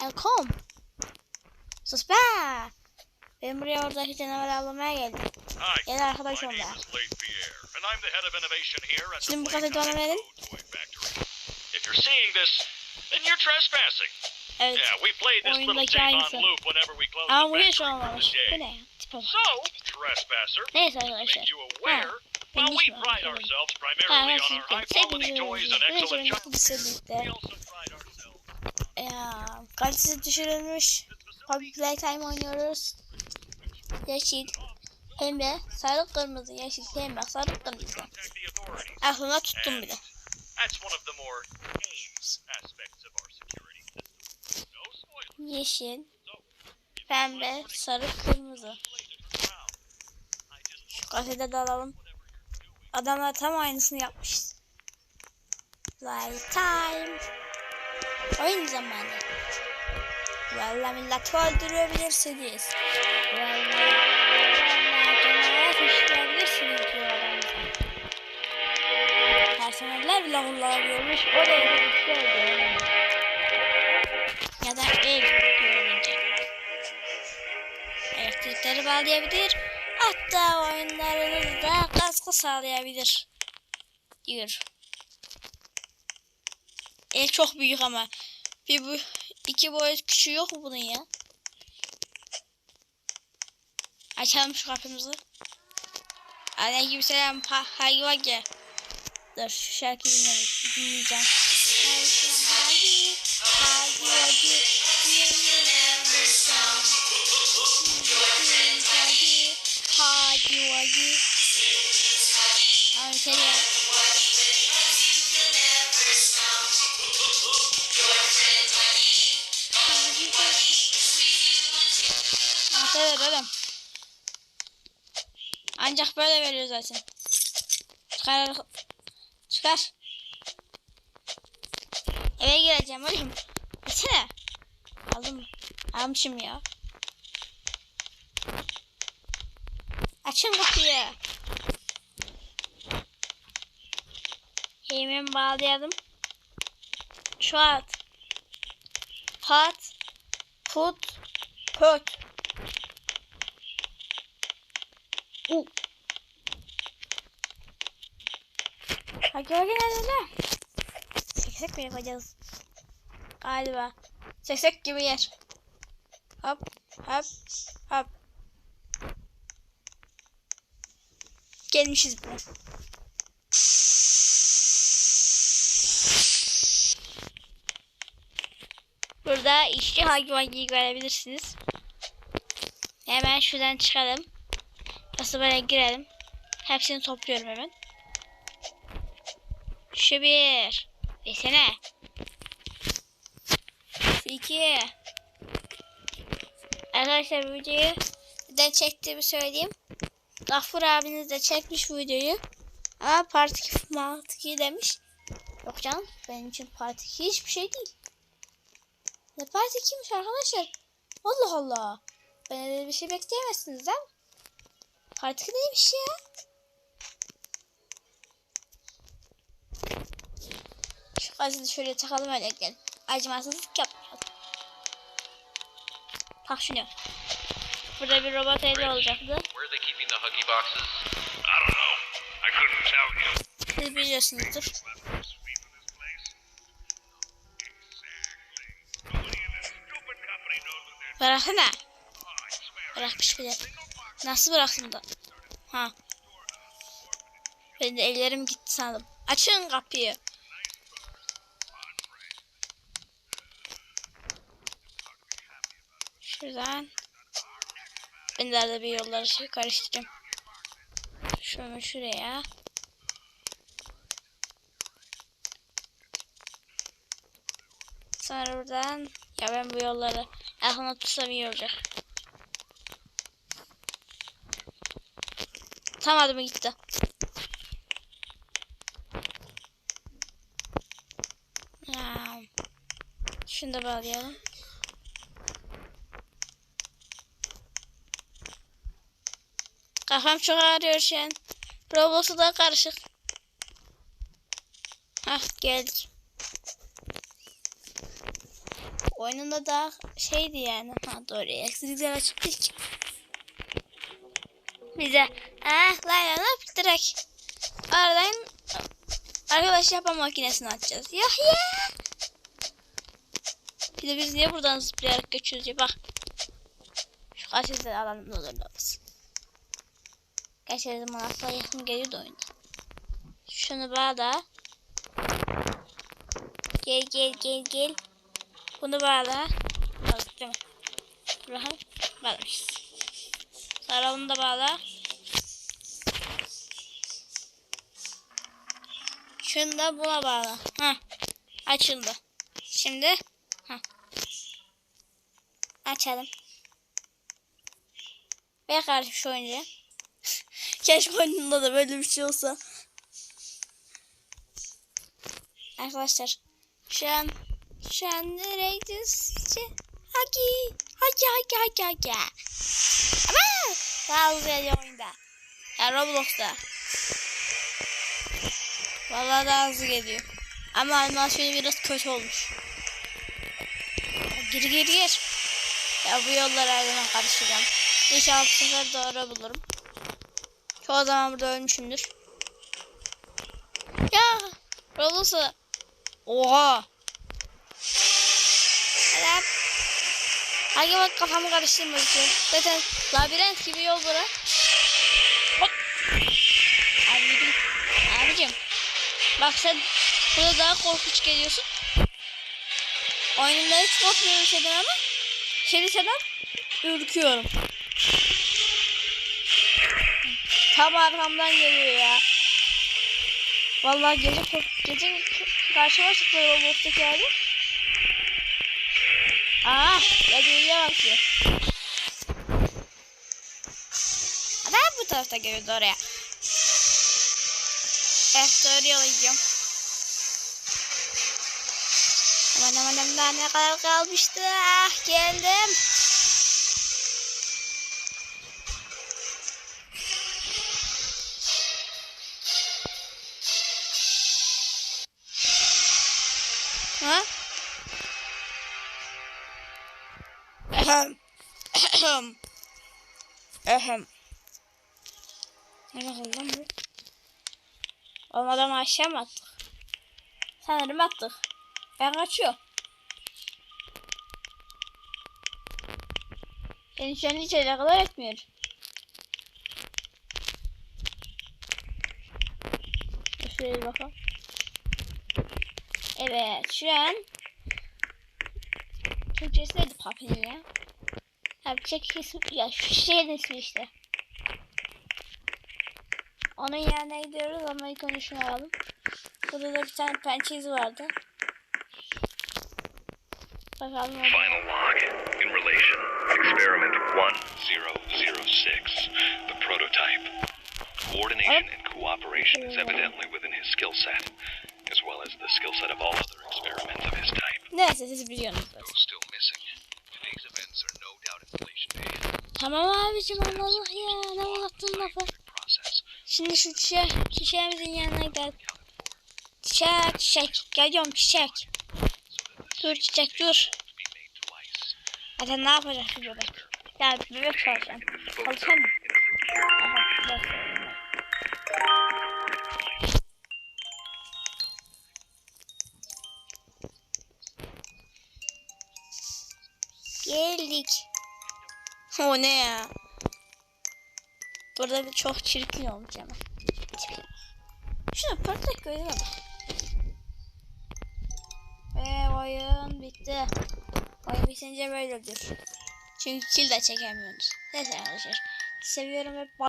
Elkom. Sus be. Ben buraya oradaki canavarı avlamaya geldim. Hi, Gel arkadaş my ol name be. is Leif Pierre, and I'm the head of innovation here at the Şimdi bu kadar Playtime bana verin. Food Toy Factory. If you're seeing this, then you're trespassing. Evet. Yeah, we play this little Oyundaki tape aynısı. on loop whenever we close Ama the bu hiç factory for the olmamış. Bu day. ne ya? Tipe bak. So, trespasser, Neyse to arkadaşlar. make you aware, Ha, well, ben we hiç pride merak ourselves Ha, primarily her on şey our yok. high-quality Sevgili toys and Güneş excellent oyunu junk. kesinlikle. We also pride ourselves Ya, kalitesi düşürülmüş. Public Playtime oynuyoruz. Yeşil, pembe, sarı, kırmızı, yeşil, pembe, sarı, kırmızı. Aklımda tuttum bile. Yeşil, pembe, sarı, kırmızı. Şu kafede dalalım. Adamlar tam aynısını yapmış. Playtime. Oyun zamanı. Valla milleti öldürebilirsiniz. Valla. Personeller bile kullanabiliyormuş. O da oldu. Ya da ev görünce. Elektrikleri bağlayabilir. Hatta oyunlarınızda kaskı sağlayabilir. Diyor. El çok büyük ama. Bir bu iki boyut küçüğü yok mu bunun ya? Açalım şu kapımızı. Aleyküm selam ha hayvan gel. Dur şu şarkıyı dinle- dinleyeceğim. Anahtar ver oğlum. Ancak böyle veriyor zaten. Çıkar. Çıkar. Eve gireceğim oğlum. Gitsene. Aldım. Almışım ya. Açın kapıyı. Hemen bağlayalım. Şu at. Pat. Put. Pöt. Hadi hadi hadi hadi. Seksek mi yapacağız? Galiba. Seksek gibi yer. Hop hop hop. Gelmişiz bile. Burada işçi hayvanı görebilirsiniz. Hemen şuradan çıkalım. Nasıl böyle girelim. Hepsini topluyorum hemen. Şu bir. Desene. Şu iki. Arkadaşlar bu videoyu neden çektiğimi söyleyeyim. Gafur abiniz de çekmiş bu videoyu. Ama part 2 part 2 demiş. Yok canım benim için part 2 hiçbir şey değil. Ne part 2'ymiş arkadaşlar. Allah Allah. Ben öyle bir şey bekleyemezsiniz değil mi? 2 neymiş ya? Şu gazeti şöyle takalım öyle gel. Acımasızlık yapmayalım. Tak şunu. Burada bir robot eli olacaktı. Siz biliyorsunuzdur. Bırakın ha. Bırakmış bile. Nasıl bıraktın da? Ha. Ben ellerim gitti sandım. Açın kapıyı. Şuradan. Ben de bir yolları şey karıştıracağım. Şunu şuraya. Sonra buradan. Ya ben bu yolları aklımda tutsam iyi olacak. Tam adıma gitti. Ya. Şunu da bağlayalım. Kafam çok ağrıyor şu an. Roblox'u da karışık. Hah geldik. oyununda daha şeydi yani. Ha doğru elektrikler açık değil ki. Bize ah lan lan direkt aradan arkadaş yapma makinesini açacağız. Ya ya. Bir de biz niye buradan zıplayarak geçiyoruz ya bak. Şu karşıda alalım ne olur ne olmaz. Gerçi zaman asla yakın geliyor da oyunda. Şunu bağla. Gel gel gel gel. Bunu bağla. Bağladık değil mi? Rahat bağlamışız. Bunu da bağla. Şunu da buna bağla. Ha. Açıldı. Şimdi ha. Açalım. Ver kardeşim şu oyuncağı. Keşke oyununda da böyle bir şey olsa. Arkadaşlar şu an şu an neredeyse Hagi Hagi Hagi Hagi Hagi Ama daha geliyor oyunda. Ya Roblox'ta. Vallahi daha hızlı geliyor. Ama animasyonu biraz kötü olmuş. Ya Gir gir gir. Ya bu yollara her zaman karışacağım. İnşallah bu sefer doğru bulurum. Çoğu zaman burada ölmüşümdür. Ya Roblox'a Oha. Hadi bak kafamı karıştırma ki. Zaten labirent gibi yol bura. Hop. Abicim. Abicim. Bak sen burada daha korkunç geliyorsun. Oyununda hiç korkmuyorum senden ama. Seni senden ürküyorum. Tam arkamdan geliyor ya. Vallahi gece gece karşıma çıktı Roblox'taki abi. Aa, geliyor başlıyor. Adam bu tarafta geliyordu oraya. Eh doğru yola gidiyorum. Aman aman aman ne kadar kalmıştı. Ah geldim. Ehem. Ne oldu lan bu? Olmadan aşağı mı attık? Sanırım attık. Ben kaçıyor. Beni şu an hiç alakadar etmiyor. Şöyle bakalım. Evet şu an Türkçesi neydi Papi'nin ya? Abi çek ismi ya şu şeyin ismi işte. Onun yerine gidiyoruz ama ilk önce şunu alalım. Burada da bir tane pençe izi vardı. Bakalım. Final log. In relation, experiment 1006, the prototype. Coordination and cooperation is evidently within his skill set, as well as the skill set of all other experiments of his type. Neyse siz biliyorsunuz Tamam abicim Allah ya ne uzattın lafı. Şimdi şu çiçeğe, çiçeğimizin yanına gidelim. Çiçek çiçek geliyorum çiçek. Dur çiçek dur. Zaten ne yapacak şu bebek? Ya bebek çalacağım. Alacağım mı? Geldik. O ne ya? Burada bir çok çirkin olmuş. Tipi. Şuna pörtlek gözüne bak. Ve oyun bitti. Oyun bitince böyledir. Çünkü kill de çekemiyoruz. Neyse arkadaşlar. Seviyorum ve